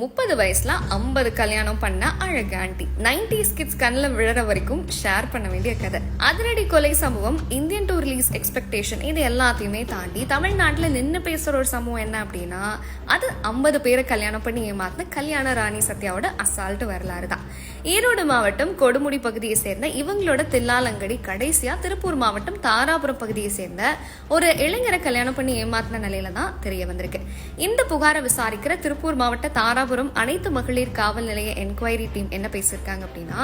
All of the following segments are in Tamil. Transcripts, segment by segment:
முப்பது வயசுல ஐம்பது கல்யாணம் பண்ண அழகு ஆண்டி. நைன்டி கிட்ஸ் கண்ணில் விழற வரைக்கும் ஷேர் பண்ண வேண்டிய கதை. அதிரடி கொலை சம்பவம் இந்தியன் டூ ரிலீஸ் எக்ஸ்பெக்டேஷன் இது எல்லாத்தையுமே தாண்டி தமிழ்நாட்டில் நின்று பேசுகிற ஒரு சம்பவம் என்ன அப்படின்னா அது ஐம்பது பேரை கல்யாணம் பண்ணி ஏமாத்தின கல்யாண ராணி சத்யாவோட அசால்ட் வரலாறு தான். ஈரோடு மாவட்டம் கொடுமுடி பகுதியை சேர்ந்த இவங்களோட தில்லாலங்கடி கடைசியாக திருப்பூர் மாவட்டம் தாராபுரம் பகுதியை சேர்ந்த ஒரு இளைஞரை கல்யாணம் பண்ணி ஏமாத்தின நிலையில தான் தெரிய வந்திருக்கு. இந்த புகாரை விசாரிக்கிற திருப்பூர் மாவட்ட தாராபுரம் அனைத்து மகளிர் காவல் நிலைய என்கொயரி டீம் என்ன பேசியிருக்காங்க அப்படின்னா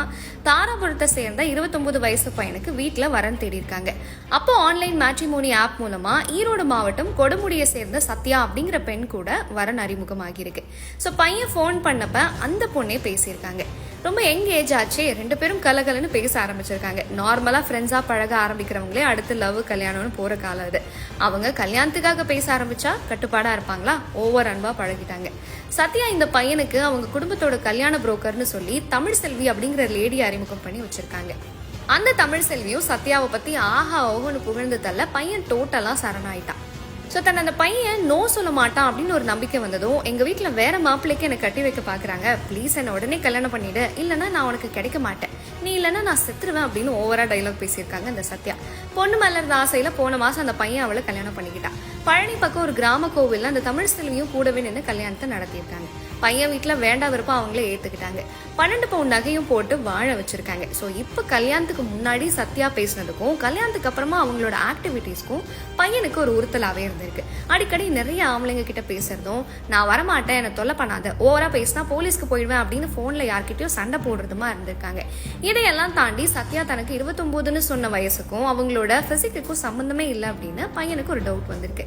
தாராபுரத்தை சேர்ந்த 29 வயசு பையனுக்கு வீட்டில் வரன் தேடி இருக்காங்க அப்போ ஆன்லைன் மேட்ரிமோனி ஆப் மூலமா ஈரோடு மாவட்டம் கொடுமுடியை சேர்ந்த சத்யா அப்படிங்கிற பெண் கூட வரன் அறிமுகமாகியிருக்கு. ஸோ பையன் ஃபோன் பண்ணப்ப அந்த பொண்ணே பேசியிருக்காங்க. ரொம்ப யங் ஏஜ் ஆச்சு. ரெண்டு பேரும் கலகலன்னு பேச ஆரம்பிச்சிருக்காங்க. நார்மலா ஃப்ரெண்ட்ஸா பழக ஆரம்பிக்கிறவங்களே அடுத்து லவ் கல்யாணம்னு போற காலம் அது. அவங்க கல்யாணத்துக்காக பேச ஆரம்பிச்சா கட்டுப்பாடா இருப்பாங்களா? ஓவர் அன்பா பழகிட்டாங்க. சத்யா இந்த பையனுக்கு அவங்க குடும்பத்தோட கல்யாண புரோக்கர்னு சொல்லி தமிழ் செல்வி அப்படிங்கிற லேடி அறிமுகம் பண்ணி வச்சிருக்காங்க. அந்த தமிழ் செல்வியும் சத்யாவை பத்தி ஆஹா ஓஹோன்னு புகழ்ந்து தள்ள பையன் டோட்டலா சரணாயிட்டான். ஸோ தன் அந்த பையன் நோ சொல்ல மாட்டான் அப்படின்னு ஒரு நம்பிக்கை வந்ததும் எங்கள் வீட்டில் வேற மாப்பிள்ளைக்கு என்னை கட்டி வைக்க பார்க்குறாங்க ப்ளீஸ் என்னை உடனே கல்யாணம் பண்ணிவிடு இல்லைன்னா நான் உனக்கு கிடைக்க மாட்டேன். நீ இல்லைன்னா நான் செத்துருவேன் அப்படின்னு ஓவராக டைலாக் பேசியிருக்காங்க அந்த சத்யா. பொண்ணு மலர்ந்த ஆசையில் போன மாதம் அந்த பையன் அவளை கல்யாணம் பண்ணிக்கிட்டான். பழனி பக்கம் ஒரு கிராம கோவில்ல அந்த தமிழ் செல்வியும் கூடவே நின்று கல்யாணத்தை நடத்தியிருக்காங்க. பையன் வீட்டில் வேண்டா விருப்பம் அவங்களே ஏற்றுக்கிட்டாங்க பன்னெண்டு பவுன் நகையும் போட்டு வாழ வச்சிருக்காங்க. ஸோ இப்போ கல்யாணத்துக்கு முன்னாடி சத்யா பேசினதுக்கும் கல்யாணத்துக்கு அப்புறமா அவங்களோட ஆக்டிவிட்டீஸ்க்கும் பையனுக்கு ஒரு உறுத்தலாகவே இருந்திருக்கு. அடிக்கடி நிறைய ஆம்பளைங்க கிட்ட பேசுறதும் நான் வரமாட்டேன் என்னை தொல்லை பண்ணாத ஓவராக பேசினா போலீஸ்க்கு போயிடுவேன் அப்படின்னு ஃபோனில் யார்கிட்டயும் சண்டை போடுறதுமா இருந்திருக்காங்க. இதையெல்லாம் தாண்டி சத்யா தனக்கு இருபத்தொம்போதுன்னு சொன்ன வயசுக்கும் அவங்களோட ஃபிசிக்குக்கும் சம்மந்தமே இல்லை அப்படின்னு பையனுக்கு ஒரு டவுட் வந்திருக்கு.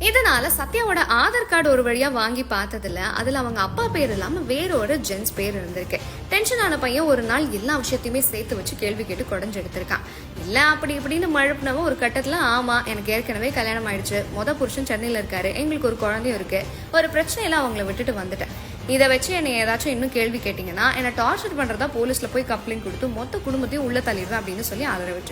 இதனால சத்யாவோட ஆதார் கார்டு ஒரு வழியா வாங்கி பார்த்ததுல அதுல அவங்க அப்பா பேர் இல்லாம வேற ஒரு ஜென்ஸ் பேர் இருந்திருக்கு. டென்ஷன் ஆன பையன் ஒரு நாள் எல்லா விஷயத்தையுமே சேர்த்து வச்சு கேள்வி கேட்டு குடஞ்சு எடுத்திருக்கான். இல்ல அப்படி இப்படின்னு மழுப்பினவன் ஒரு கட்டத்துல ஆமா எனக்கு ஏற்கனவே கல்யாணம் ஆயிடுச்சு. மொத புருஷன் சென்னையில இருக்காரு. எங்களுக்கு ஒரு குழந்தையும் இருக்கு. ஒரு பிரச்சனையில அவங்கள விட்டுட்டு வந்துட்டேன். இதை வச்சு என்னை ஏதாச்சும் இன்னும் கேள்வி கேட்டீங்கன்னா என்னை டார்ச்சர் பண்ணுறதா போலீஸில் போய் கம்ப்ளைண்ட் கொடுத்து மொத்த குடும்பத்தையும் உள்ள தள்ளிடுவேன் அப்படின்னு சொல்லி ஆதரவு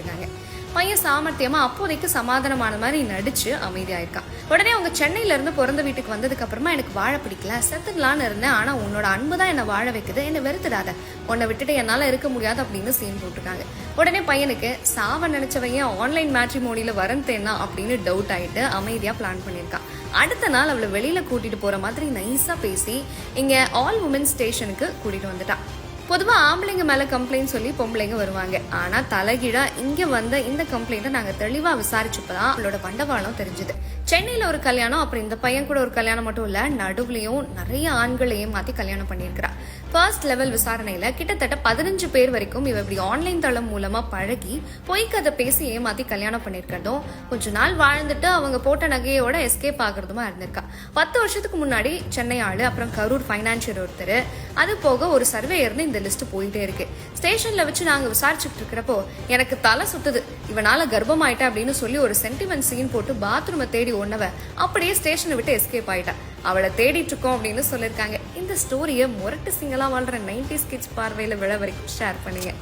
பையன் சாமர்த்தியமா அப்போதைக்கு சமாதானமான மாதிரி நடிச்சு அமைதியாயிருக்கான். உடனே அவங்க சென்னையில இருந்து பிறந்த வீட்டுக்கு வந்ததுக்கு அப்புறமா எனக்கு வாழ பிடிக்கல. செத்துடலான்னு இருந்தேன். ஆனா உன்னோட அன்பு தான் என்னை வாழ வைக்குது. என்னை வெறுத்துடாத. உன்னை விட்டுட்டு என்னால இருக்க முடியாது அப்படின்னு சீன் போட்டிருக்காங்க. உடனே பையனுக்கு சாவ நினைச்சவையன் ஆன்லைன் மேட்ரிமோனியில வரன் வரந்தேன்னா அப்படின்னு டவுட் ஆயிட்டு அமைதியா பிளான் பண்ணியிருக்கான். அடுத்த நாள் அவளை வெளியில கூட்டிட்டு போற மாதிரி நைஸா பேசி இங்க ஆல் உமன் ஸ்டேஷனுக்கு கூட்டிட்டு வந்துட்டான். பொதுவாக ஆம்பளைங்க மேலே கம்ப்ளைண்ட் சொல்லி பொம்பளைங்க வருவாங்க. ஆனால் தலைகீழாக இங்கே வந்த இந்த கம்ப்ளைண்ட்டை நாங்கள் தெளிவாக விசாரிச்சப்போ தான் அவளோட பண்டவாளம் தெரிஞ்சுது. சென்னையில் ஒரு கல்யாணம் அப்புறம் இந்த பையன் கூட ஒரு கல்யாணம் மட்டும் இல்லை நடுவுலையும் நிறைய ஆண்களையும் மாற்றி கல்யாணம் பண்ணியிருக்கிறா. ஃபர்ஸ்ட் லெவல் விசாரணையில் கிட்டத்தட்ட பதினஞ்சு பேர் வரைக்கும் இவ இப்படி ஆன்லைன் தளம் மூலமாக பழகி பொய்க்கதை பேசி ஏமாற்றி கல்யாணம் பண்ணியிருக்கிறதும் கொஞ்ச நாள் வாழ்ந்துட்டு அவங்க போட்ட நகையோட எஸ்கேப் ஆகுறதுமா இருந்திருக்கா. பத்து வருஷத்துக்கு முன்னாடி சென்னை ஆள் அப்புறம் கரூர் ஃபைனான்சியர் ஒருத்தர். அது போக ஒரு சர்வேயர்னு இந்த லிஸ்ட் போயிட்டே இருக்கு. ஸ்டேஷன்ல வச்சு நாங்க விசாரிச்சுட்டு இருக்கிறப்போ எனக்கு தலை சுத்துது. இவனால கர்ப்பம் ஆயிட்டா அப்படின்னு சொல்லி ஒரு சென்டிமெண்ட் சீன் போட்டு பாத்ரூமை தேடி ஒன்னவ அப்படியே ஸ்டேஷனை விட்டு எஸ்கேப் ஆயிட்டா. அவளை தேடிட்டு இருக்கோம் அப்படின்னு சொல்லியிருக்காங்க. இந்த ஸ்டோரியை முரட்டு சிங்கலா வாழ்ற நைன்டிஸ் ஸ்கிட்ஸ் பார்வையில விழ வரைக்கும் ஷேர் பண்ணுங்க.